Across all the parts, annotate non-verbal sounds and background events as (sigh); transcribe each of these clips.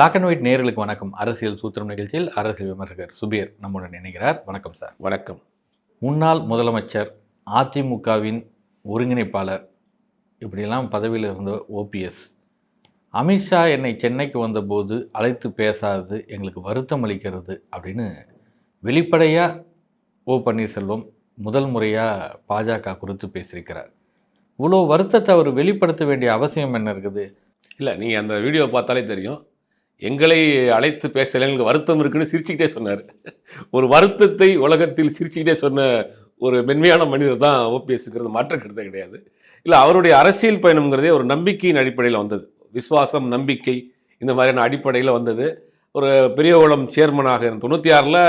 Black and white நேயர்களுக்கு வணக்கம். அரசியல் சூத்திரம் நிகழ்ச்சியில் அரசியல் விமர்சகர் சுபீர் நம்முடன் இணைகிறார். வணக்கம் சார். வணக்கம். முன்னாள் முதலமைச்சர் அதிமுகவின் ஒருங்கிணைப்பாளர் இப்படியெல்லாம் பதவியில் இருந்த ஓபிஎஸ் அமித்ஷா என்னை சென்னைக்கு வந்தபோது அழைத்து பேசாதது எங்களுக்கு வருத்தம் அளிக்கிறது அப்படின்னு வெளிப்படையாக ஓ பன்னீர்செல்வம் முதல் முறையாக பாஜக குறித்து பேசியிருக்கிறார். இவ்வளோ வருத்தத்தை அவர் வெளிப்படுத்த வேண்டிய அவசியம் என்ன இருக்குது? இல்லை நீங்கள் அந்த வீடியோ பார்த்தாலே தெரியும். எங்களை அழைத்து பேசல எங்களுக்கு வருத்தம் இருக்குன்னு சிரிச்சுக்கிட்டே சொன்னார். ஒரு வருத்தத்தை உலகத்தில் சிரிச்சுக்கிட்டே சொன்ன ஒரு மென்மையான மனிதர் தான் ஓபிஎஸ்ங்கிறது மாற்ற கருத்தை கிடையாது. இல்லை அவருடைய அரசியல் பயணம்ங்கிறதே ஒரு நம்பிக்கையின் அடிப்படையில் வந்தது. விஸ்வாசம் நம்பிக்கை இந்த மாதிரியான அடிப்படையில் வந்தது. ஒரு பெரியகுளம் சேர்மனாக இருந்த தொண்ணூற்றி ஆறில்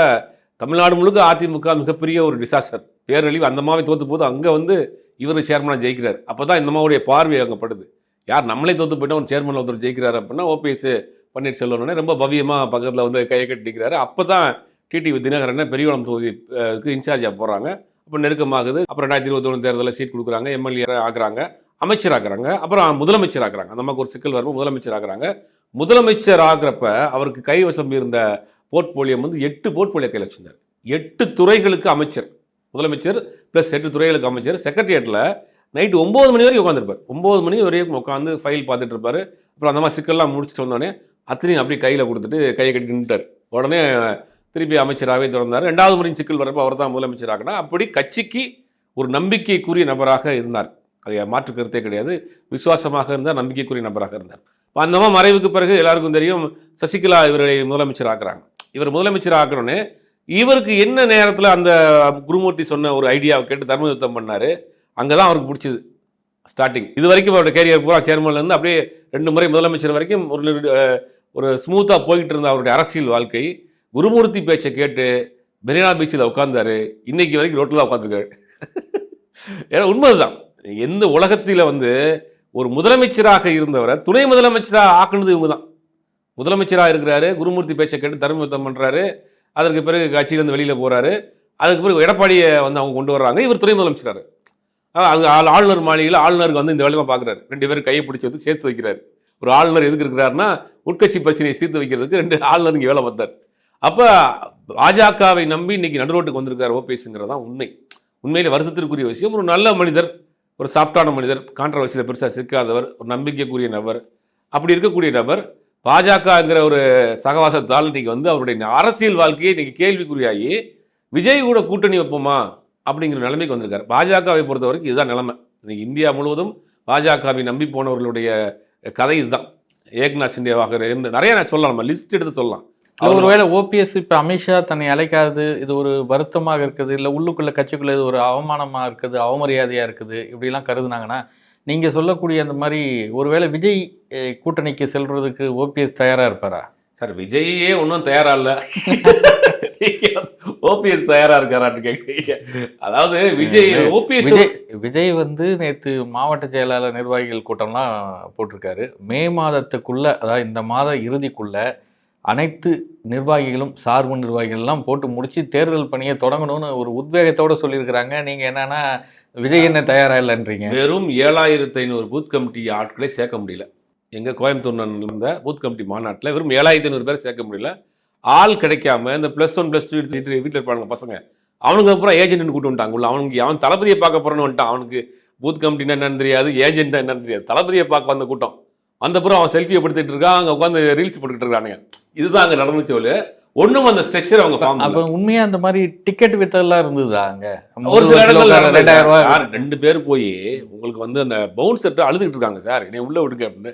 தமிழ்நாடு முழுக்க அதிமுக மிகப்பெரிய ஒரு டிசாஸ்டர் பேரழிவு அந்த மாதிரி தோற்று போது அங்கே வந்து இவர் சேர்மனாக ஜெயிக்கிறார். அப்போ தான் இந்த மாதிரியுடைய பார்வை அங்கே படுது யார் நம்மளே தோற்று போயிட்டால் ஒரு சேர்மனில் ஒருத்தர் ஜெயிக்கிறார் அப்படின்னா ஓபிஎஸ் பன்னீர்செல்வம்னே ரொம்ப பவ்யமாக பக்கத்தில் வந்து கையை கட்டிக்கிறாரு அப்போ தான் டிடிவி தினகரனை பெரியகுளம் தொகுதிக்கு இன்சார்ஜாக போகிறாங்க அப்போ நெருக்கமாகுது. அப்புறம் ரெண்டாயிரத்தி இருபத்தொன்று தேர்தலில் சீட் கொடுக்குறாங்க. எம்எல்ஏ ஆகிறாங்க. அமைச்சர் ஆகிறாங்க அப்புறம் முதலமைச்சர் ஆகிறாங்க அந்த ஒரு சிக்கல் வரும்போது முதலமைச்சர் ஆகிறாங்க முதலமைச்சர் ஆகிறப்ப அவருக்கு கைவசம் இருந்த போர்ட்போலியம் வந்து எட்டு போர்ட்போலியோ கையில் வச்சிருந்தார். எட்டு துறைகளுக்கு அமைச்சர். முதலமைச்சர் ப்ளஸ் எட்டு துறைகளுக்கு அமைச்சர். செக்ரட்டரியேட்டில் நைட்டு ஒம்பது மணி வரைக்கும் உட்காந்துருப்பார் ஒம்பது மணி வரைக்கும் உட்காந்து ஃபைல் பார்த்துட்டு இருப்பார். அப்புறம் அந்த மாதிரி சிக்கல்லாம் முடிச்சுட்டு வந்தோடனே அத்தனையும் அப்படியே கையில் கொடுத்துட்டு கையை கட்டி நின்றுட்டார் உடனே திருப்பி அமைச்சராகவே திறந்தார் ரெண்டாவது முறையும் சிக்கல் வரப்போ அவர் தான் முதலமைச்சராகனா அப்படி கட்சிக்கு ஒரு நம்பிக்கைக்குரிய நபராக இருந்தார். அதை மாற்று கருத்தே கிடையாது. விசுவாசமாக இருந்தார் நம்பிக்கைக்குரிய நபராக இருந்தார். இப்போ அந்த மறைவுக்கு பிறகு எல்லாருக்கும் தெரியும் சசிகலா இவரை முதலமைச்சர் ஆக்குறாங்க இவர் முதலமைச்சர் ஆக்குறோன்னே இவருக்கு என்ன நேரத்தில் அந்த குருமூர்த்தி சொன்ன ஒரு ஐடியாவை கேட்டு தர்ம யுத்தம் பண்ணார் அங்கே தான் அவருக்கு பிடிச்சது. ஸ்டார்டிங் இது வரைக்கும் அவருடைய கேரியர் பூரா சேர்மன்லேருந்து அப்படியே ரெண்டு முறை முதலமைச்சர் வரைக்கும் ஒரு ஒரு ஸ்மூத்தாக போய்கிட்டு இருந்த அவருடைய அரசியல் வாழ்க்கை. குருமூர்த்தி பேச்சை கேட்டு மெரினா பீச்சில் உட்காந்தார் இன்றைக்கி வரைக்கும் ரோட்டில் உட்காந்துருக்காரு (laughs) ஏன்னா உண்மைதான். எந்த உலகத்தில் வந்து ஒரு முதலமைச்சராக இருந்தவரை துணை முதலமைச்சராக ஆக்குனது இவங்க தான் முதலமைச்சராக இருக்கிறாரு குருமூர்த்தி பேச்சை கேட்டு தர்மயுத்தம் பண்ணுறாரு அதற்கு பிறகு கட்சியிலேருந்து வெளியில் போகிறாரு அதுக்கு பிறகு எடப்பாடியை வந்து அவங்க கொண்டு வர்றாங்க. இவர் துணை முதலமைச்சராரு. அது ஆள்- ஆளுநர் மாளிகையில் ஆளுநருக்கு வந்து இந்த வேலையை பார்க்குறாரு ரெண்டு பேரும் கையை பிடிச்சி வந்து சேர்த்து வைக்கிறார். ஒரு ஆளுநர் எதுக்கு இருக்கிறாருன்னா உட்கட்சி பிரச்சனையை சீர்த்து வைக்கிறதுக்கு ரெண்டு ஆளுநர் இங்கே வேலை பார்த்தார். அப்போ பாஜகவை நம்பி இன்னைக்கு நடுரோட்டுக்கு வந்திருக்கார் ஓபிஎஸ்ங்கிறது தான் உண்மை. உண்மையில் வருஷத்திற்குரிய விஷயம். ஒரு நல்ல மனிதர் ஒரு சாஃப்டான மனிதர் கான்ட்ரவர்சியில் பெருசாக சிக்காதவர் ஒரு நம்பிக்கைக்குரிய நபர். அப்படி இருக்கக்கூடிய நபர் பாஜகங்கிற ஒரு சகவாசத்தால் இன்றைக்கி வந்து அவருடைய அரசியல் வாழ்க்கையை இன்றைக்கி கேள்விக்குறியாகி விஜய் கூட கூட்டணி வைப்போமா? அப்படிங்கிற நிலைமைக்கு வந்திருக்காரு. பாஜகவை பொறுத்த வரைக்கும் இதுதான் நிலைமை. இன்னைக்கு இந்தியா முழுவதும் பாஜகவை நம்பி போனவர்களுடைய கதை இதுதான். ஏக்நாத் சிண்டேவாக இருந்து நிறைய நான் சொல்லலாம் நம்ம லிஸ்ட் எடுத்து சொல்லலாம். இல்ல ஒருவேளை ஓபிஎஸ் இப்ப அமித்ஷா தன்னை அழைக்காது இது ஒரு வருத்தமாக இருக்குது இல்ல உள்ளுக்குள்ள கட்சிக்குள்ள இது ஒரு அவமானமா இருக்குது அவமரியாதையா இருக்குது இப்படிலாம் கருதுனாங்கன்னா நீங்க சொல்லக்கூடிய அந்த மாதிரி ஒருவேளை விஜய் கூட்டணிக்கு செல்றதுக்கு ஓபிஎஸ் தயாரா இருப்பாரா? சார் விஜயே ஒன்றும் தயாரா இல்ல. (laughs) ஓபிஎஸ் தயாரா இருக்காரான்னு கேட்குறீங்க அதாவது விஜய் ஓபிஎஸ் விஜய் வந்து நேத்து மாவட்ட செயலாளர் நிர்வாகிகள் கூட்டம்லாம் போட்டிருக்காரு. மே மாதத்துக்குள்ள அதாவது இந்த மாத இறுதிக்குள்ள அனைத்து நிர்வாகிகளும் சார்பு நிர்வாகிகள்லாம் போட்டு முடிச்சு தேர்தல் பணியை தொடங்கணும்னு ஒரு உத்வேகத்தோட சொல்லியிருக்கிறாங்க. நீங்க என்னன்னா விஜய் என்ன தயாரா இல்லைன்றீங்க? வெறும் ஏழாயிரத்தி ஐநூறு பூத் கமிட்டி ஆட்களை சேர்க்க முடியல. எங்க கோயம்புத்தூர் இருந்த பூத் கமிட்டி மாநாட்டில் வெறும் ஏழாயிரத்தி ஐநூறு பேர் சேர்க்க முடியல. ஆள் கிடைக்காம இந்த ப்ளஸ் ஒன் ப்ளஸ் டூ எடுத்துட்டு வீட்டில் இருப்பாங்க பசங்க. அவனுக்கு அப்புறம் ஏஜென்ட்னு கூட்டு வந்துட்டாங்க. உள்ள அவனுக்கு அவன் தளபதியை பார்க்க போறேன்னு வந்துட்டான். அவனுக்கு பூத் கமிட்டினா என்னன்னு தெரியாது ஏஜென்ட் என்னன்னு தெரியாது. தளபதியை பார்க்க வந்த கூட்டம். வந்தப்புறம் அவன் செல்ஃபியை படுத்திட்டு இருக்கான். அங்கே உட்காந்து ரீல்ஸ் போட்டுக்கிட்டு இருக்கானுங்க இதுதான் அங்கே நடந்துச்சு ஒரு ஒன்றும் அந்த ஸ்ட்ரெச்சர் அவங்க அப்ப உண்மையா அந்த மாதிரி டிக்கெட் வித்ததெல்லாம் இருந்ததா அங்க? ஒரு சில இடங்கள்ல சார், ரெண்டு பேர் போய் உங்களுக்கு வந்து அந்த பவுன்ஸ் செட்டு அழுதுகிட்டு இருக்காங்க சார். என்னை உள்ள விடுங்க அப்படின்னு.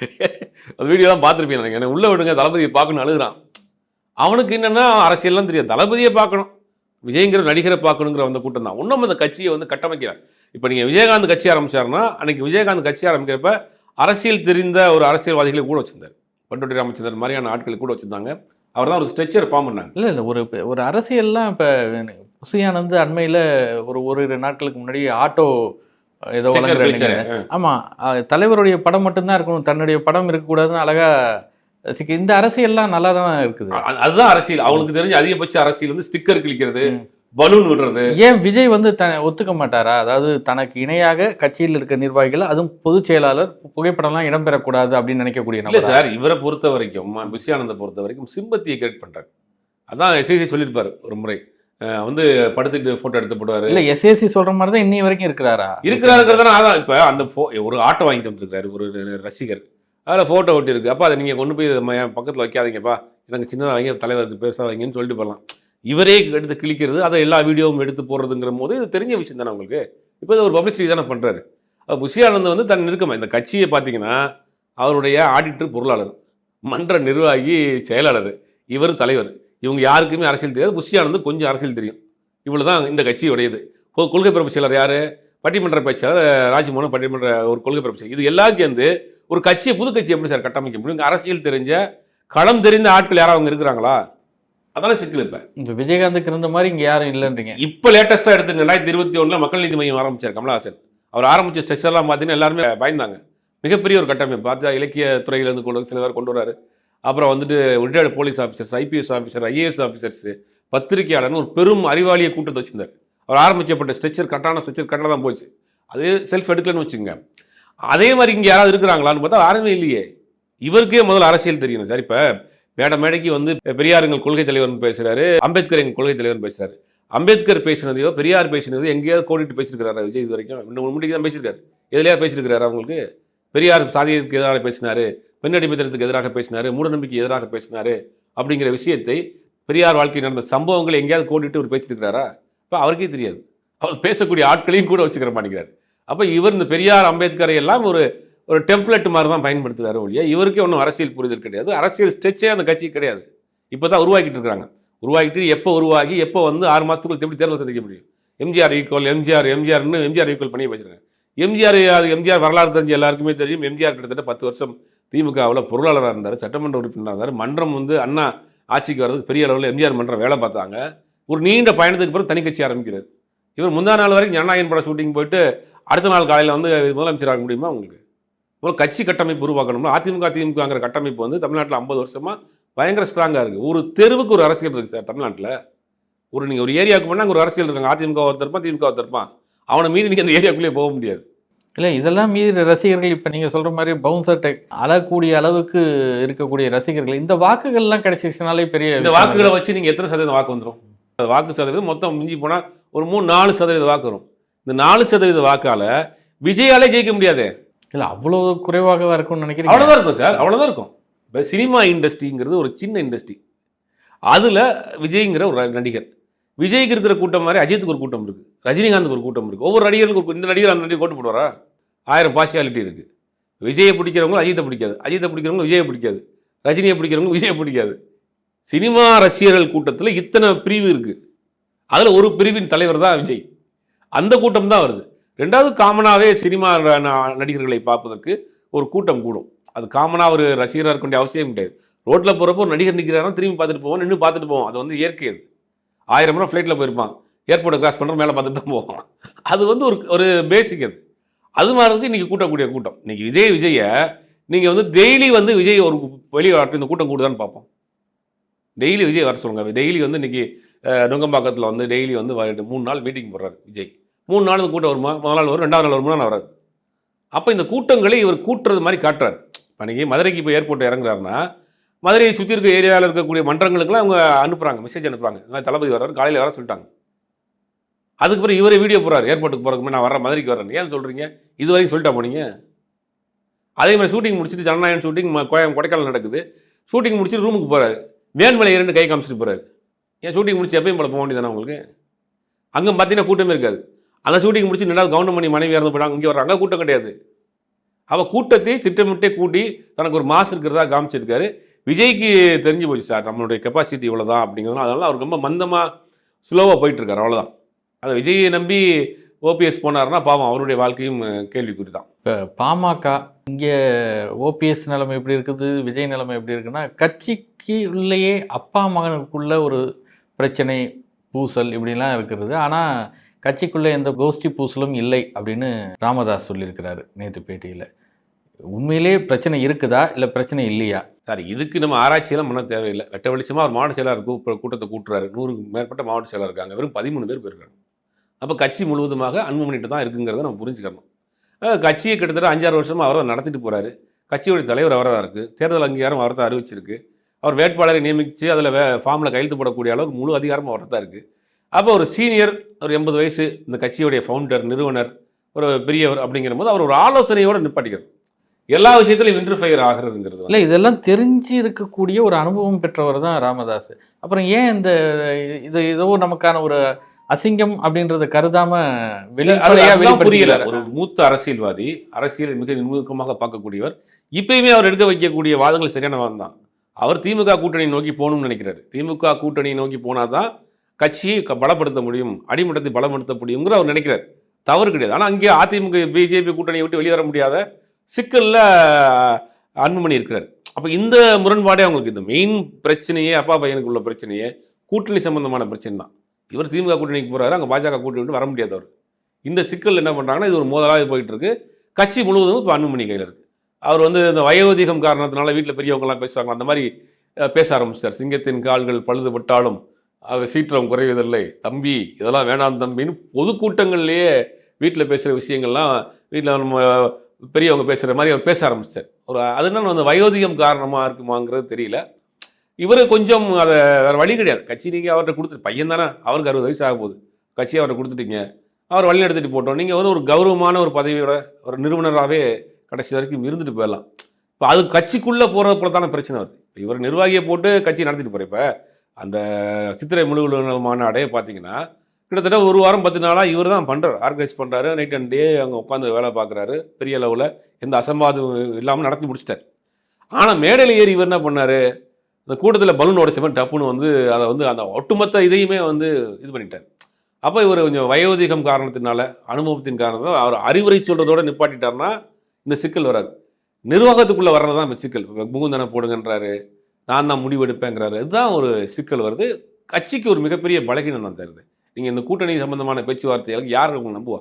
(laughs) அந்த வீடியோ தான் பார்த்துருப்பீங்க எனக்கு என்னை உள்ள விடுங்க தளபதியை பார்க்கணும் அழுகுறான். அவனுக்கு என்னன்னா அரசியல்லாம் தெரியாது. தளபதியை பார்க்கணும். விஜய்ங்கிற நடிகரை பார்க்கணுங்கிற அந்த கூட்டம் தான். இன்னும் அந்த கட்சியை வந்து கட்டமைக்கிறார். இப்போ நீங்கள் விஜயகாந்த் கட்சி ஆரம்பிச்சாருன்னா அன்னைக்கு விஜயகாந்த் கட்சி ஆரம்பிக்கிறப்ப அரசியல் தெரிந்த ஒரு அரசியல்வாதிகளை கூட வச்சிருந்தார். பட்டுட்டி ராமச்சந்திரன் மாதிரியான ஆட்களை கூட வச்சிருந்தாங்க. அவர் தான் ஒரு ஸ்ட்ரெச்சர் ஃபார்ம் பண்ணாங்க. இல்ல இல்ல. ஒரு ஒரு அரசியல்லாம் இப்ப புசியானந்து அண்மையில ஒரு ஓரிரு நாட்களுக்கு முன்னாடி ஆட்டோ ஏதோ Sticker வழங்குற கிழிச்சாரு. நினைக்கிறேன். ஆமா. அஹ் தலைவருடைய படம் மட்டும்தான் இருக்கணும். தன்னுடைய படம் இருக்கக்கூடாதுன்னு அழகா சிக்க- இந்த அரசியல்லாம் நல்லா தான் இருக்குது அதுதான் அரசியல். அவங்களுக்கு தெரிஞ்ச அதிகபட்ச அரசியல் வந்து ஸ்டிக்கர் கிழிக்கிறது. பலூன் விடுறது. ஏன் விஜய் வந்து த ஒத்துக்க மாட்டாரா? அதாவது தனக்கு இணையாக கட்சியில் இருக்க நிர்வாகிகள் அதுவும் பொதுச் செயலாளர் புகைப்படம்லாம் இடம்பெறக்கூடாது அப்படின்னு நினைக்கக்கூடிய இல்ல சார் இவரை பொறுத்த வரைக்கும் புஷியானந்த பொறுத்த வரைக்கும் சிம்பத்தியை கிரியேட் பண்றாரு. அதான் எஸ்ஐசி சொல்லியிருப்பாரு ஒரு முறை. வந்து படுத்துட்டு போட்டோ எடுத்து போடுவாரு. இல்ல எஸ்ஏசி சொல்ற மாதிரி தான் இன்னி வரைக்கும் இருக்கிறாரா? இருக்கிறாருங்கிறத அதான் இப்ப அந்த pho- ஒரு ஆட்டோ வாங்கிட்டு வந்திருக்காரு ஒரு ரசிகர். அதில் ஃபோட்டோ ஒட்டியிருக்கு. அப்போ அதை நீங்கள் கொண்டு போய் என் பக்கத்தில் வைக்காதீங்கப்பா. எனக்கு சின்னதாக வைங்க தலைவருக்கு பெருசாக வைங்கன்னு சொல்லிட்டு போகலாம் இவரே எடுத்து கிழிக்கிறது அதை எல்லா வீடியோவும் எடுத்து போடுறதுங்கிற போது இது தெரிஞ்ச விஷயம் தானே உங்களுக்கு? இப்போ இது ஒரு பப்ளிசிட்டி தானே பண்ணுறாரு புஷியானந்த் வந்து தன் நெருக்கமாக இந்த கட்சியை பார்த்தீங்கன்னா அவருடைய ஆடிட்டர் பொருளாளர் மன்ற நிர்வாகி செயலாளர் இவர் தலைவர். இவங்க யாருக்குமே அரசியல் தெரியாது. புஷியானந்த் கொஞ்சம் அரசியல் தெரியும். இவ்வளோ தான் இந்த கட்சியுடையது. கொள்கை பிறப்பு செயலர் யார்? பட்டிமன்ற பேச்சாளர் ராஜ்மோகன் பட்டிமன்ற ஒரு கொள்கை பிறப்பு செயலர். இது எல்லாம் சேர்ந்து ஒரு கட்சியை புது கட்சி எப்படி சார் கட்டமைக்க முடியும்? இங்க அரசியல் தெரிஞ்ச களம் தெரிந்த ஆட்கள் யாராவது அவங்க இருக்கிறாங்களா? அதான சிக்கல் இப்போ. இந்த விஜயகாந்துக்கு இருந்த மாதிரி இங்க யாரும் இல்லைன்றீங்க. இப்போ லேட்டஸ்ட்டாக எடுத்துங்க ரெண்டாயிரத்தி இருபத்தி ஒன்றில் மக்கள் நீதி மையம் ஆரம்பிச்சார் கமலஹாசன். அவர் ஆரம்பிச்ச ஸ்ட்ரெச்சர்லாம் பார்த்தீங்கன்னா எல்லாருமே பயந்தாங்க. மிகப்பெரிய ஒரு கட்டமைப்பு. பார்த்தா இலக்கிய துறையிலேருந்து கொண்டு வந்து சில பேர் கொண்டு வராரு. அப்புறம் வந்துட்டு retired police officers IPS officer IAS officers பத்திரிகையாளர்னு ஒரு பெரும் அறிவாளிய கூட்டத்தை வச்சிருந்தார். அவர் ஆரம்பிக்கப்பட்ட ஸ்ட்ரெச்சர் கரெக்டான ஸ்ட்ரெச்சர் கரெக்டாக தான் போச்சு. அது செல்ஃப் எடுக்கலன்னு வச்சுங்க அதே மாதிரி இங்கே யாராவது இருக்கிறாங்களான்னு பார்த்தா யாருமே இல்லையே. இவருக்கே முதல்ல அரசியல் தெரியணும். சார் இப்போ மேடை மேடைக்கு வந்து பெரியார் எங்கள் கொள்கை தலைவர்னு பேசுகிறாரு அம்பேத்கர் எங்கள் கொள்கை தலைவர்னு பேசுறாரு. அம்பேத்கர் பேசினதையோ பெரியார் பேசினதோ எங்கேயாவது கோடிட்டு பேசியிருக்கிறாரா விஜய் இது வரைக்கும்? இன்னும் முன்னாடி தான் பேசியிருக்காரு. எதுலையா பேசியிருக்கிறாரு அவங்களுக்கு பெரியார் சாதியத்துக்கு எதிராக பேசினாரு பெண்ணடிமைத்தனத்துக்கு எதிராக பேசினார் மூடநம்பிக்கை எதிராக பேசினாரு அப்படிங்கிற விஷயத்தை பெரியார் வாழ்க்கையில் நடந்த சம்பவங்களை எங்கேயாவது கோடிட்டு அவர் பேசிட்டு இருக்கிறாரா இப்போ அவருக்கே தெரியாது. அவர் பேசக்கூடிய ஆட்களையும் கூட வச்சுக்கிற மாட்டேங்கிறார். அப்போ இவர் இந்த பெரியார் அம்பேத்கரை எல்லாம் ஒரு ஒரு டெம்ப்ளெட் மாதிரி தான் பயன்படுத்துகிறாரு ஒழிய இவருக்கே ஒன்றும் அரசியல் புரிதல் கிடையாது. அரசியல் ஸ்ட்ரெச்சே அந்த கட்சி கிடையாது. இப்போ தான் உருவாக்கிட்டு இருக்கிறாங்க உருவாக்கிட்டு எப்போ உருவாகி எப்போ வந்து ஆறு மாதத்துக்குள்ள எப்படி தேர்தல் சந்திக்க முடியும்? எம்ஜிஆர் ஈக்குவல் எம்ஜிஆர் எம்ஜிஆர்னு எம்ஜிஆர் ஈக்குவல் பண்ணி வச்சுருக்காங்க. எம்ஜிஆர் எம்ஜிஆர் வரலாறு தெரிஞ்ச எல்லாருக்குமே தெரியும். எம்ஜிஆர் கிட்டத்தட்ட பத்து வருஷம் திமுகவில் பொருளாளராக இருந்தார் சட்டமன்ற உறுப்பினராக இருந்தார். மன்றம் வந்து அண்ணா ஆட்சிக்கு வர்றதுக்கு பெரிய அளவில் எம்ஜிஆர் மன்றம் வேலை பார்த்தாங்க. ஒரு நீண்ட பயணத்துக்கு பிறகு தனி கட்சி ஆரம்பிக்கிறார். இவர் முந்தா நாள் வரைக்கும் ஜனநாயகன் படம் ஷூட்டிங் போயிட்டு அடுத்த நாள் காலையில் வந்து முதலமைச்சர் ஆக முடியுமா உங்களுக்கு? முதல்ல கட்சி கட்டமைப்பு உருவாக்கணும்னா அதிமுக திமுகங்கிற கட்டமைப்பு வந்து தமிழ்நாட்டில் ஐம்பது வருஷமா பயங்கர ஸ்ட்ராங்காக இருக்குது ஒரு தெருவுக்கு ஒரு அரசியல் இருக்குது சார் தமிழ்நாட்டில். ஒரு நீங்கள் ஒரு ஏரியாவுக்கு போனால் அங்க ஒரு அரசியல் இருக்காங்க. அதிமுக ஒருத்தர் இருப்பான் திமுக ஒருத்தர் இருப்பான். அவனை மீறி நீங்கள் அந்த ஏரியாக்குள்ளேயே போக முடியாது. இல்ல இதெல்லாம் மீறி ரசிகர்கள் இப்ப நீங்க சொல்ற மாதிரி பவுன்சர் டெக் அழக்கூடிய அளவுக்கு இருக்கக்கூடிய ரசிகர்கள். இந்த வாக்குகள் எல்லாம் கிடைச்சிச்சுனாலே பெரிய இந்த. வாக்குகளை வச்சு நீங்கள் எத்தனை சதவீதம் வாக்கு வந்துடும் வாக்கு சதவீதம் மொத்தம் மிஞ்சி போனால் ஒரு மூணு நாலு சதவீத வாக்கு வரும். இந்த நாலு சதவீத வாக்கால விஜயாலே ஜெயிக்க முடியாதே. இல்ல அவ்வளவு குறைவாக இருக்கும்னு நினைக்கிறீங்க? அவ்வளோதான் இருக்கும் சார் அவ்வளோதான் இருக்கும். இப்போ சினிமா இண்டஸ்ட்ரிங்கிறது ஒரு சின்ன இண்டஸ்ட்ரி. அதில் விஜய்ங்கிற ஒரு நடிகர். விஜய்க்கு இருக்கிற கூட்டம் மாதிரி அஜித்துக்கு ஒரு கூட்டம் இருக்குது ரஜினிகாந்துக்கு ஒரு கூட்டம் இருக்குது ஒவ்வொரு நடிகருக்கு ஒரு இந்த நடிகர் அந்த நடிகர் ஓட்டு போடுவாரா? ஆயிரம் பார்ஷியாலிட்டி இருக்குது விஜயை பிடிக்கிறவங்க அஜித்தை பிடிக்காது. அஜித்தை பிடிக்கிறவங்க விஜயை பிடிக்காது. ரஜினியை பிடிக்கிறவங்க விஜயை பிடிக்காது. சினிமா ரசிகர்கள் கூட்டத்தில் இத்தனை பிரிவு இருக்குது அதில் ஒரு பிரிவின் தலைவர் தான் விஜய். அந்த கூட்டம் தான் வருது. ரெண்டாவது காமனாகவே சினிமா நடிகர்களை பார்ப்பதற்கு ஒரு கூட்டம் கூடும். அது காமனாக ஒரு ரசிகராக இருக்க வேண்டிய அவசியம் கிடையாது. ரோட்டில் போகிறப்போ ஒரு நடிகர் நிற்கிறாரா திரும்பி பார்த்துட்டு போவோம் நின்று பார்த்துட்டு போவோம் அது வந்து இயற்கை அது. ஆயிரம் ரூபா ஃப்ளைட்டில் போயிருப்பான். ஏர்போர்ட்டை கிராஸ் பண்ணுற மேலே பார்த்துட்டு தான் போவான். அது வந்து ஒரு ஒரு பேசிக் அது. அது மாதிரி இன்றைக்கி கூட்டக்கூடிய கூட்டம். இன்றைக்கி விஜய் விஜயை நீங்கள் வந்து டெய்லி வந்து விஜய் ஒரு வெளியே வரட்டும் இந்த கூட்டம் கூடுதான்னு பார்ப்போம். டெய்லி விஜய் வர சொல்லுங்க. டெய்லி வந்து இன்றைக்கி நுங்கம்பாக்கத்தில் வந்து டெய்லி வந்து மூணு நாள் மீட்டிங் போடுறாரு விஜய். மூணு நாள் இந்த கூட்டம் வருமா? முதல் நாள் வரும் ரெண்டாவது நாள் வருமா வராது. அப்போ இந்த கூட்டங்களை இவர் கூட்டுறது மாதிரி காட்டுறார். இப்போ இன்னைக்கு மதுரைக்கு இப்போ ஏர்போர்ட் இறங்குறாருன்னா மதுரையை சுற்றி இருக்க ஏரியாவில் இருக்கக்கூடிய மன்றங்களுக்குலாம் அவங்க அனுப்புகிறாங்க மெசேஜ் அனுப்புகிறாங்க இந்த தளபதி வர்றாரு காலையில் வர சொல்லிட்டாங்க. அதுக்கு பிறகு இவரே வீடியோ போகிறார் ஏர்போர்ட்டுக்கு போகிறதுக்கு நான் வர மதுரைக்கு வரேன் ஏன் சொல்கிறீங்க இது வரைக்கும் சொல்லிட்டா போனீங்க அதே மாதிரி ஷூட்டிங் முடிச்சுட்டு ஜனநாயகன் ஷூட்டிங் கோயம் கொடைக்கானல் நடக்குது. ஷூட்டிங் முடிச்சுட்டு ரூமுக்கு போகிறாரு மேன்மலை இரண்டு கை காமிச்சிட்டு போகிறாரு ஏன் ஷூட்டிங் முடிச்சு எப்பயும் போல போக வேண்டியதானே உங்களுக்கு? அங்கே பார்த்தீங்கன்னா கூட்டமே இருக்காது. அந்த ஷூட்டிங் முடிச்சு ரெண்டாவது பண்ணி மனைவி இறந்து போயிட்டாங்க. இங்கே வர்றாங்க. கூட்டம் கிடையாது. அவள் கூட்டத்தை திட்டமிட்டே கூட்டி தனக்கு ஒரு மாஸ் இருக்கிறதா காமிச்சிருக்காரு. விஜய்க்கு தெரிஞ்சு போச்சு சார் நம்மளுடைய கெப்பாசிட்டி இவ்வளோதான் அப்படிங்கிறதுனால அதனால் அவர் ரொம்ப மந்தமாக ஸ்லோவாக போயிட்டுருக்காரு. அவ்வளோதான் அதை விஜயை நம்பி ஓபிஎஸ் போனாருன்னா பாவம் அவருடைய வாழ்க்கையும் கேள்விக்குறி தான் இப்போ பாமக இங்கே ஓபிஎஸ் நிலைமை எப்படி இருக்குது? விஜய் நிலைமை எப்படி இருக்குன்னா கட்சிக்கு உள்ளேயே அப்பா மகனுக்குள்ள ஒரு பிரச்சனை பூசல் இப்படிலாம் இருக்கிறது. ஆனால் கட்சிக்குள்ளே எந்த கோஷ்டி பூசலும் இல்லை அப்படின்னு ராமதாஸ் சொல்லியிருக்கிறாரு நேற்று பேட்டியில். உண்மையிலே பிரச்சனை இருக்குதா? இல்லை பிரச்சனை இல்லையா? சார் இதுக்கு நம்ம ஆராய்ச்சியெல்லாம் பண்ண தேவையில்லை. வெட்ட வெளிச்சமாக ஒரு மாவட்ட செயலாளர் கூட்டத்தை கூட்டுறாரு. நூறுக்கு மேற்பட்ட மாவட்ட செயலாளர் இருக்காங்க. வெறும் பதிமூணு பேர் போயிருக்காங்க. அப்போ கட்சி முழுவதுமாக அன்புமணிட்டு தான் இருக்குங்கிறத நம்ம புரிஞ்சுக்கணும். கட்சியை கிட்டத்தட்ட அஞ்சாறு வருஷமாக அவர் தான் நடத்திட்டு போகிறாரு கட்சியோடைய தலைவர் அவர் தான் இருக்குது தேர்தல் அங்கீகாரம் அவர் தான் அறிவிச்சிருக்கு. அவர் வேட்பாளரை நியமித்து அதில் வே ஃபார்மில் கையெழுத்து போடக்கூடிய அளவுக்கு முழு அதிகாரமும் அவர் தான் இருக்குது அப்போ ஒரு சீனியர் ஒரு எண்பது வயசு இந்த கட்சியுடைய ஃபவுண்டர் நிறுவனர் ஒரு பெரியவர் அப்படிங்கிற போது அவர் ஒரு ஆலோசனையோடு நிப்பாட்டிக்கிறார். எல்லா விஷயத்திலும் இன்டர்ஃபயர் ஆகிறதுங்கிறது இல்லை இதெல்லாம் தெரிஞ்சு இருக்கக்கூடிய ஒரு அனுபவம் பெற்றவர் தான் ராமதாஸ் அப்புறம் ஏன் இந்த இது ஏதோ நமக்கான ஒரு அசிங்கம் அப்படின்றத கருதாம புரியல. ஒரு மூத்த அரசியல்வாதி அரசியல் மிக நுணுக்கமாக பார்க்கக்கூடியவர் இப்பயுமே அவர் எடுக்க வைக்கக்கூடிய வாதங்கள் சரியான வாதம் தான் அவர் திமுக கூட்டணி நோக்கி போகணும்னு நினைக்கிறாரு. திமுக கூட்டணி நோக்கி போனாதான் கட்சியை பலப்படுத்த முடியும் அடிமட்டத்தை பலப்படுத்த முடியுங்கிற அவர் நினைக்கிறார். தவறு கிடையாது. ஆனால் அங்கே அதிமுக பிஜேபி கூட்டணியை விட்டு வெளியே வர முடியாத சிக்கலில் அன்புமணி இருக்கிறார். அப்போ இந்த முரண்பாடே அவங்களுக்கு இந்த மெயின் பிரச்சனையே அப்பா பையனுக்கு உள்ள பிரச்சனையே கூட்டணி சம்பந்தமான பிரச்சனை தான் இவர் திமுக கூட்டணிக்கு போகிறாரு அங்கே பாஜக கூட்டணி விட்டு வர முடியாதவர் இந்த சிக்கல் என்ன பண்ணுறாங்கன்னா இது ஒரு மோதலாக போயிட்டு இருக்கு. கட்சி முழுவதும் இப்போ அன்புமணி கையில் இருக்குது அவர் வந்து இந்த வயோதிகம் காரணத்தினால வீட்டில் பெரியவங்கலாம் பேசுவாங்க. அந்த மாதிரி பேச ஆரம்பிச்சார் சிங்கத்தின் கால்கள் பழுதுபட்டாலும் அவர் சீற்றம் குறைவதில்லை. தம்பி இதெல்லாம் வேணாம் தம்பின்னு பொதுக்கூட்டங்கள்லேயே வீட்டில் பேசுகிற விஷயங்கள்லாம் வீட்டில் நம்ம பெரியவங்க பேசுகிற மாதிரி அவர் பேச ஆரம்பிச்சார் ஒரு அது என்ன அந்த வயோதிகம் காரணமாக இருக்குமாங்கிறது தெரியல. இவர் கொஞ்சம் அதை வேறு வழி கிடையாது. கட்சி நீங்கள் அவர்கிட்ட கொடுத்துட்டு பையன் தானே அவருக்கு அறுபது வயசு ஆக போகுது கட்சியை அவர்கிட்ட கொடுத்துட்டீங்க. அவர் வழி எடுத்துகிட்டு போட்டோம். நீங்கள் வந்து ஒரு கௌரவமான ஒரு பதவியோட ஒரு நிறுவனராகவே கடைசி வரைக்கும் இருந்துட்டு போயிடலாம். இப்போ அது கட்சிக்குள்ளே போகிறது போல தானே பிரச்சனை வருது. இப்போ இவர் நிர்வாகியை போட்டு கட்சி நடத்திட்டு போகிற இப்போ. அந்த சித்திரை முழு மாநாடே பார்த்தீங்கன்னா கிட்டத்தட்ட ஒரு வாரம் பத்து நாளாக இவர் தான் பண்ணுறாரு ஆர்கனைஸ் பண்ணுறாரு நைட் அண்ட் டே அங்கே உட்காந்து வேலை பார்க்குறாரு பெரிய அளவில் எந்த அசம்பாதம் இல்லாமல் நடத்தி முடிச்சிட்டார். ஆனால் மேடையில் ஏறி இவர் என்ன பண்ணார்? இந்த கூட்டத்தில் பலூன் உடைச்சவன் டப்புன்னு வந்து அதை வந்து அந்த ஒட்டுமொத்த இதையுமே வந்து இது பண்ணிட்டார். அப்போ இவர் கொஞ்சம் வயோதிகம் காரணத்தினால அனுபவத்தின் காரணத்தினால அவர் அறிவுரை சொல்கிறதோட நிப்பாட்டிட்டார்னா இந்த சிக்கல் வராது. நிர்வாகத்துக்குள்ளே வர்றது தான் இந்த சிக்கல். முகுந்தனை போடுங்கன்றாரு நான் தான் முடிவெடுப்பேங்கிறாரு. இதுதான் ஒரு சிக்கல் வருது. கட்சிக்கு ஒரு மிகப்பெரிய பலகீனம் தான் தருது. நீங்கள் இந்த கூட்டணி சம்பந்தமான பேச்சுவார்த்தைகளுக்கு யார் உங்களை நம்புவா?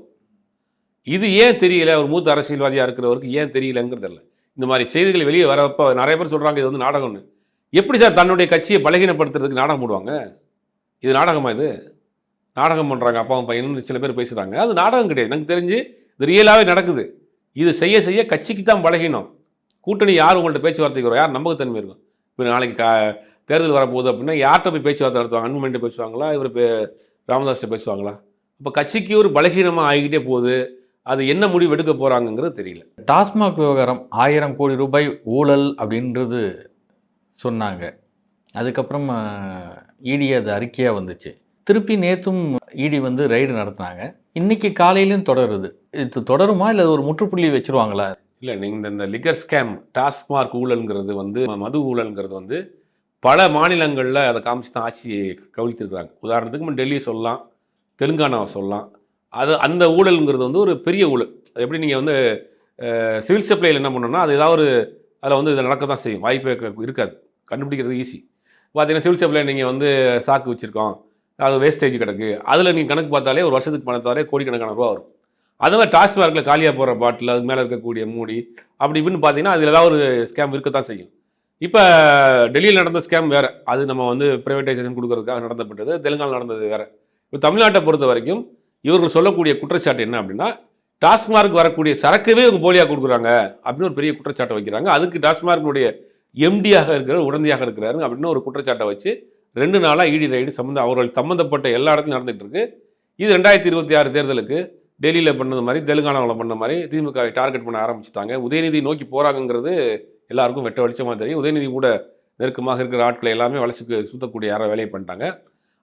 இது ஏன் தெரியல? ஒரு மூத்த அரசியல்வாதியாக இருக்கிறவருக்கு ஏன் தெரியலங்கிறது இல்லை இந்த மாதிரி செய்திகள் வெளியே வரப்போ நிறைய பேர் சொல்கிறாங்க இது வந்து நாடகம்னு. எப்படி சார் தன்னுடைய கட்சியை பலகீனப்படுத்துறதுக்கு நாடகம் போடுவாங்க? இது நாடகமா இது? நாடகம் பண்ணுறாங்க அப்பாவும் பையனும் சில பேர் பேசுகிறாங்க அது நாடகம் கிடையாது. எனக்கு தெரிஞ்சு இது ரியலாகவே நடக்குது. இது செய்ய செய்ய கட்சிக்கு தான் பலகீனம் கூட்டணி யார் உங்கள்ட்ட பேச்சுவார்த்தைக்கு வரும் யார் நம்பகத்தன்மை இருக்கும்? இப்போ நாளைக்கு கா தேர்தல் வரப்போகுது அப்படின்னா யார்கிட்ட போய் பேச்சுவார்த்தை நடத்துவாங்க? அன்புமணிட்ட பேசுவாங்களா? இவர் பே ராமதாஸ்கிட்ட பேசுவாங்களா? அப்போ கட்சிக்கு ஒரு பலகீனமாக ஆகிக்கிட்டே போகுது. அது என்ன முடிவு எடுக்க போகிறாங்கங்கிறது தெரியல. டாஸ்மாக் விவகாரம் ஆயிரம் கோடி ரூபாய் ஊழல் அப்படின்றது சொன்னாங்க. அதுக்கப்புறம் இடி அது அறிக்கையாக வந்துச்சு. திருப்பி நேற்றும் இடி வந்து ரைடு நடத்தினாங்க. இன்னைக்கு காலையிலும் தொடருது. இது தொடருமா? இல்லை ஒரு முற்றுப்புள்ளி வச்சிருவாங்களா? இல்லை நீங்கள் இந்த லிக்கர் ஸ்கேம் டாஸ்மார்க் ஊழல்ங்கிறது வந்து மது ஊழல்ங்கிறது வந்து பல மாநிலங்களில் அதை காமிச்சு தான் ஆட்சி கவிழ்த்திருக்கிறாங்க. உதாரணத்துக்கு நம்ம டெல்லி சொல்லலாம் தெலுங்கானாவை சொல்லலாம். அது அந்த ஊழல்ங்கிறது வந்து ஒரு பெரிய ஊழல். அது எப்படி நீங்கள் வந்து சிவில் சப்ளையில் என்ன பண்ணணும்னா அது ஏதாவது ஒரு அதில் வந்து இது நடக்க தான் செய்யும். வாய்ப்பே இருக்காது. கண்டுபிடிக்கிறது ஈஸி பார்த்தீங்கன்னா சிவில் சப்ளை நீங்கள் வந்து சாக்கு வச்சுருக்கோம். அது வேஸ்டேஜ் கிடக்கு. அதில் நீங்கள் கணக்கு பார்த்தாலே ஒரு வருஷத்துக்கு பணத்தாலே கோடிக்கணக்கான ரூபா வரும். அது மாதிரி டாஸ்மார்க்கில் காலியாக போகிற பாட்டில் அது மேலே இருக்கக்கூடிய மூடி அப்படி இப்படின்னு பார்த்தீங்கன்னா அதில் ஏதாவது ஒரு ஸ்கேம் இருக்கத்தான் செய்யும். இப்போ டெல்லியில் நடந்த ஸ்கேம் வேறு. அது நம்ம வந்து ப்ரைவேட்டைசேஷன் கொடுக்கறதுக்காக நடத்தப்பட்டது. தெலுங்கானா நடந்தது வேறு. இப்போ தமிழ்நாட்டை பொறுத்த வரைக்கும் இவர்கள் சொல்லக்கூடிய குற்றச்சாட்டு என்ன அப்படின்னா டாஸ்மார்க் வரக்கூடிய சரக்குவே இவங்க போலியாக கொடுக்குறாங்க அப்படின்னு ஒரு பெரிய குற்றச்சாட்டை வைக்கிறாங்க. அதுக்கு டாஸ்மார்க்குடைய எம்டியாக இருக்கிறார் உடந்தையாக இருக்கிறாரு அப்படின்னு ஒரு குற்றச்சாட்டை வச்சு ரெண்டு நாளாக இடி ரைடு சம்மந்தம் அவர்கள் சம்மந்தப்பட்ட எல்லா இடத்துலையும் நடந்துகிட்டு இருக்கு இது ரெண்டாயிரத்தி இருபத்தி ஆறு தேர்தலுக்கு டெல்லியில் பண்ணது மாதிரி தெலுங்கானாவில் பண்ண மாதிரி திமுகவை டார்கெட் பண்ண ஆரம்பிச்சிட்டாங்க. உதயநிதி நோக்கி போகிறாங்கிறது எல்லாருக்கும் வெட்ட வெளிச்சமாக தெரியும். உதயநிதி கூட நெருக்கமாக இருக்கிற ஆட்களை எல்லாமே வளர்ச்சிக்கு சுத்தக்கூடிய யாரோ வேலையை பண்ணிட்டாங்க.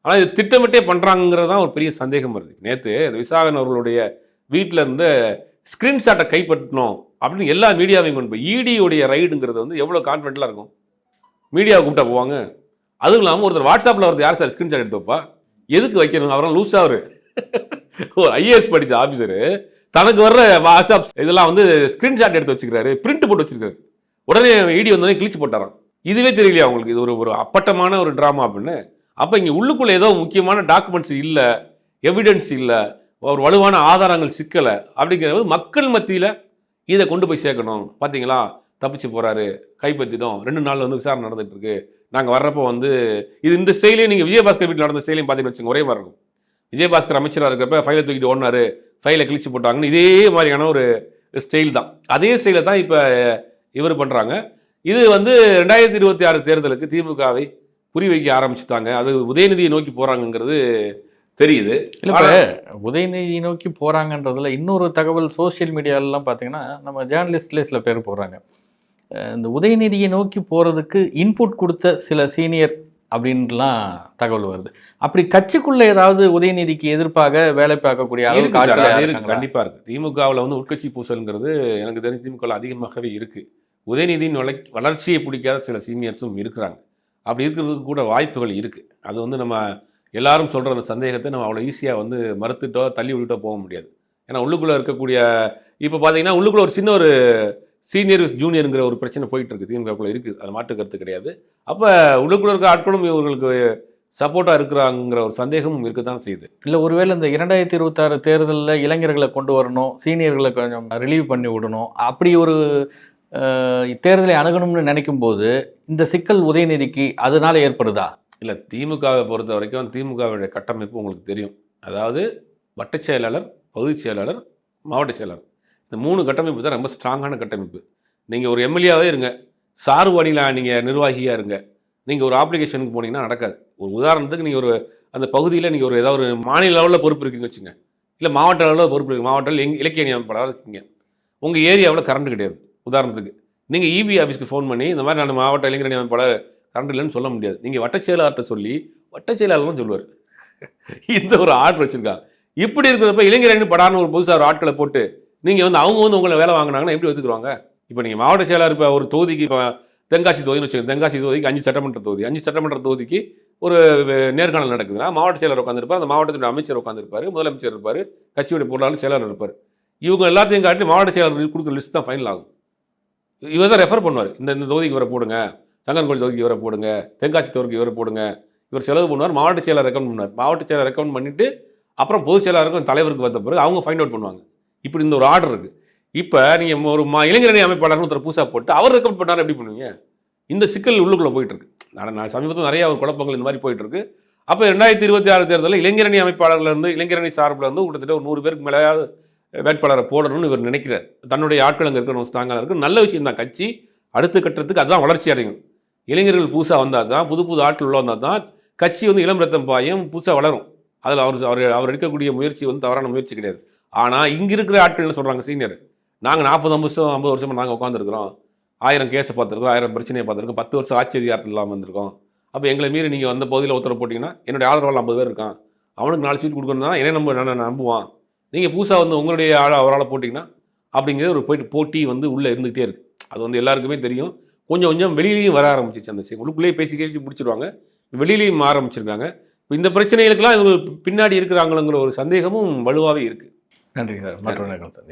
ஆனால் இது திட்டமிட்டே பண்ணுறாங்கிறது தான் ஒரு பெரிய சந்தேகம் வருது. நேற்று விசாகன் அவர்களுடைய வீட்டில் இருந்து ஸ்க்ரீன்ஷாட்டை கைப்பற்றணும் அப்படின்னு எல்லா மீடியாவையும் கொண்டு போய் இடியுடைய ரைடுங்கிறது வந்து எவ்வளோ கான்ஃபிடென்ட்டாக இருக்கும்? மீடியாவை கூப்பிட்டா போவாங்க. அதுவும் இல்லாமல் ஒருத்தர் வாட்ஸ்அப்பில் வரது யார் சார் ஸ்க்ரீன்ஷாட் எடுத்து வைப்பா? எதுக்கு வைக்கணும்? அவரெல்லாம் லூஸ் அவரு. (laughs) ஒரு ஐஏஎஸ் படித்த ஆஃபீஸரு தனக்கு வர்ற வாட்ஸ்அப் இதெல்லாம் வந்து ஸ்க்ரீன்ஷாட் எடுத்து வச்சுக்கிறாரு பிரிண்ட் போட்டு வச்சிருக்காரு உடனே இடி வந்தோடனே கிழிச்சு போட்டாராம். இதுவே தெரியலையா உங்களுக்கு? இது ஒரு ஒரு அப்பட்டமான ஒரு ட்ராமா அப்படின்னு. அப்போ இங்கே உள்ளுக்குள்ளே ஏதோ முக்கியமான டாக்குமெண்ட்ஸ் இல்லை எவிடன்ஸ் இல்லை ஒரு வலுவான ஆதாரங்கள் சிக்கலை அப்படிங்கிறது மக்கள் மத்தியில் இதை கொண்டு போய் சேர்க்கணும். பார்த்தீங்களா தப்பிச்சு போறாரு கைப்பற்றிட்டோம். ரெண்டு நாள் வந்து விசாரணை நடந்துட்டு இருக்கு நாங்கள் வர்றப்போ வந்து இது இந்த ஸ்டைலே நீங்கள் விஜயபாஸ்கர் வீட்டில் நடந்த ஸ்டைலையும் பார்த்தீங்கன்னு வச்சுங்க ஒரே மாதிரி இருக்கும். விஜயபாஸ்கர் அமைச்சராக இருக்கிறப்ப ஃபைலை தூக்கிட்டு ஓடினாரு ஃபைலை கிழிச்சு போட்டாங்கன்னு இதே மாதிரியான ஒரு ஸ்டைல் தான். அதே ஸ்டைலை தான் இப்போ இவர் பண்ணுறாங்க இது வந்து ரெண்டாயிரத்தி இருபத்தி ஆறு தேர்தலுக்கு திமுகவை புரி வைக்க ஆரம்பிச்சுட்டாங்க. அது உதயநிதியை நோக்கி போகிறாங்கங்கிறது தெரியுது. இல்ல உதயநிதி நோக்கி போறாங்கன்றதுல இன்னொரு தகவல் சோஷியல் மீடியாலலாம் பார்த்தீங்கன்னா நம்ம ஜேர்னலிஸ்ட்லேயே சில பேர் போடுறாங்க. அஹ் இந்த உதயநிதியை நோக்கி போறதுக்கு இன்புட் கொடுத்த சில சீனியர் அப்படின்லாம் தகவல் வருது. அப்படி கட்சிக்குள்ள ஏதாவது உதயநிதிக்கு எதிர்ப்பாக வேலை பார்க்கக்கூடிய? கண்டிப்பா இருக்கு. திமுகவில் வந்து உட்கட்சி பூசல்ங்கிறது எனக்கு தெரிஞ்சு திமுக அதிகமாகவே இருக்கு. உதயநிதியின் வளை வளர்ச்சியை பிடிக்காத சில சீனியர்ஸும் இருக்கிறாங்க. அப்படி இருக்கிறதுக்கு கூட வாய்ப்புகள் இருக்கு. அது வந்து நம்ம எல்லாரும் சொல்ற அந்த சந்தேகத்தை நம்ம அவ்வளோ ஈஸியாக வந்து மறுத்துட்டோ தள்ளி விட்டுட்டோ போக முடியாது. ஏன்னா உள்ளுக்குள்ள இருக்கக்கூடிய இப்போ பார்த்தீங்கன்னா உள்ளுக்குள்ள ஒரு சின்ன ஒரு சீனியர் ஜூனியருங்கிற ஒரு பிரச்சனை போயிட்டு இருக்கு திமுகக்குள்ள இருக்கு. அது மாற்று கருத்து கிடையாது. அப்போ உள்ளுக்குள்ள இருக்க ஆட்களும் இவர்களுக்கு சப்போர்ட்டாக இருக்கிறாங்கிற ஒரு சந்தேகமும் இருக்கத்தான் செய்யுது. இல்ல ஒருவேளை இந்த இரண்டாயிரத்தி இருபத்தாறு தேர்தலில் இளைஞர்களை கொண்டு வரணும் சீனியர்களை கொஞ்சம் ரிலீவ் பண்ணி விடணும் அப்படி ஒரு தேர்தலை அணுகணும்னு நினைக்கும் போது இந்த சிக்கல் உதயநிதிக்கு அதனால ஏற்படுதா? இல்லை திமுகவை பொறுத்த வரைக்கும் திமுகவுடைய கட்டமைப்பு உங்களுக்கு தெரியும். அதாவது வட்டச் செயலாளர் பகுதிச் செயலாளர் மாவட்ட செயலாளர். இந்த மூணு கட்டமைப்பு தான் ரொம்ப ஸ்ட்ராங்கான கட்டமைப்பு. நீங்கள் ஒரு எம்எல்ஏவே இருங்க. சார்பணியில் நீங்கள் நிர்வாகியாக இருங்க. நீங்கள் ஒரு அப்ளிகேஷனுக்கு போனீங்கன்னா நடக்காது. ஒரு உதாரணத்துக்கு நீங்கள் ஒரு அந்த பகுதியில் நீங்கள் ஒரு ஏதாவது ஒரு மாநில லெவலில் பொறுப்பு இருக்கீங்கன்னு வச்சுங்க. இல்லை மாவட்ட அளவில் பொறுப்பு இருக்குது மாவட்டத்தில் எங் இலக்கிய நியமனப்படாத இருக்கீங்க. உங்கள் ஏரியாவில் கரண்ட் கிடையாது. உதாரணத்துக்கு நீங்கள் இபி ஆஃபீஸ்க்கு ஃபோன் பண்ணி இந்த மாதிரி நான் மாவட்ட இளைஞர் நியமனப்படாத கரண்ட் இல்லைன்னு சொல்ல முடியாது. நீங்கள் வட்டச் செயலாளர்கிட்ட சொல்லி வட்டச் சொல்லுவார். (laughs) இந்த ஒரு ஆர்டர் வச்சுருக்காங்க. இப்படி இருக்கிறப்ப இளைஞரணி படான்னு ஒரு புதுசாக ஒரு ஆட்களை போட்டு நீங்கள் வந்து அவங்க வந்து உங்களை வேலை வாங்கினாங்கன்னா எப்படி ஒத்துக்குவாங்க? இப்போ நீங்கள் மாவட்ட செயலாளர் இப்போ ஒரு தொகுதிக்கு இப்போ தென்காசி தொகுதின்னு வச்சுக்கோங்க. தென்காசி தொகுதிக்கு அஞ்சு சட்டமன்ற தொகுதி. அஞ்சு சட்டமன்ற தொகுதிக்கு ஒரு நேர்காணல் நடக்குதுன்னா மாவட்ட செயலர் உட்காந்துருப்பார் அந்த மாவட்டத்தினுடைய அமைச்சர் உட்காந்துருப்பார் முதலமைச்சர் இருப்பார் கட்சியுடைய பொருளாளர் செயலாளர் இருப்பார். இவங்க எல்லாத்தையும் காட்டி மாவட்ட செயலாளர் கொடுக்குற லிஸ்ட் தான் ஃபைனல் ஆகும். இவர் தான் ரெஃபர் பண்ணுவார். இந்த இந்த தொகுதிக்கு இவரை போடுங்க சங்கன்கோயில் தொகுதிக்கு இவரை போடுங்க தென்காசி தொகுதிக்கு இவரை போடுங்க. இவர் செலவு பண்ணுவார் மாவட்ட செயலர் ரெக்கமெண்ட் பண்ணுவார். மாவட்ட செயலர் ரெக்கமெண்ட் பண்ணிட்டு அப்புறம் பொதுச் செயலாளருக்கும் தலைவருக்கு வந்த பிறகு அவங்க ஃபைண்ட் அவுட் பண்ணுவாங்க. இப்படி இந்த ஒரு ஆர்டர் இருக்குது இப்போ நீங்கள் ஒரு மா இளைஞரணி அமைப்பாளர்னு ஒருத்தர் பூசா போட்டு அவர் ரெக்கமெண்ட் பண்ணார் எப்படி பண்ணுவீங்க? இந்த சிக்கல் உள்ளுக்குள்ளே போயிட்டுருக்கு. நான் நான் சமீபத்தில் நிறைய ஒரு குழப்பங்கள் இந்த மாதிரி போயிட்டுருக்கு. அப்போ ரெண்டாயிரத்தி இருபத்தி ஆறு தேர்தலில் இளைஞரணி அமைப்பாளர்லேருந்து இளைஞரணி சார்பில் இருந்து கிட்டத்தட்ட ஒரு நூறு பேருக்கு மேலே வேட்பாளரை போடணும்னு இவர் நினைக்கிறார். தன்னுடைய ஆட்கள் அங்கே இருக்கணும் ஸ்ட்ராங்காக இருக்கும் நல்ல விஷயம் தான். கட்சி அடுத்த கட்டத்துக்கு அதுதான் வளர்ச்சி அடையும். இளைஞர்கள் புதுசாக வந்தால் தான் புது புது ஆட்கள் உள்ள வந்தால் தான் கட்சி வந்து இளம் ரத்தம் பாயும் புதுசாக வளரும். அதில் அவர் அவர் அவர் எடுக்கக்கூடிய முயற்சி வந்து தவறான முயற்சி கிடையாது. ஆனால் இங்கே இருக்கிற ஆட்கள் என்ன சொல்கிறாங்க சீனியர் நாங்கள் நாற்பது வருஷம் ஐம்பது வருஷமாக நாங்கள் உட்காந்துருக்குறோம் ஆயிரம் கேஸை பார்த்துருக்கோம் ஆயிரம் பிரச்சனையை பார்த்துருக்கோம். பத்து வருஷம் ஆட்சி அதிகாரத்தில் இல்லாமல் வந்திருக்கோம் அப்போ எங்களை மீறி நீங்கள் வந்த பகுதியில் உத்தரவு போட்டிங்கன்னா என்னுடைய ஆதரவாளர் ஐம்பது பேர் இருக்கான். அவனுக்கு நாலு சீட் கொடுக்கணும்னா என்ன நம்ப நான் நம்புவான். நீங்கள் புதுசாக வந்து உங்களுடைய ஆள் அவரால் போட்டிங்கன்னா அப்படிங்கிற ஒரு போயிட்டு போட்டி வந்து உள்ளே இருந்துகிட்டே இருக்குது அது வந்து எல்லாருக்குமே தெரியும். கொஞ்சம் கொஞ்சம் வெளியிலையும் வர ஆரம்பிச்சிச்சு அந்த விஷயம் உள்ளுக்குள்ளேயே பேசி பேசி முடிச்சிருவாங்க. வெளியிலையும் ஆரம்பிச்சிருக்காங்க. இப்போ இந்த பிரச்சனைகளுக்கெல்லாம் இவங்க பின்னாடி இருக்கிறாங்களுங்கிற ஒரு சந்தேகமும் வலுவாகவே இருக்குது なんでだろう、まとらなかったね。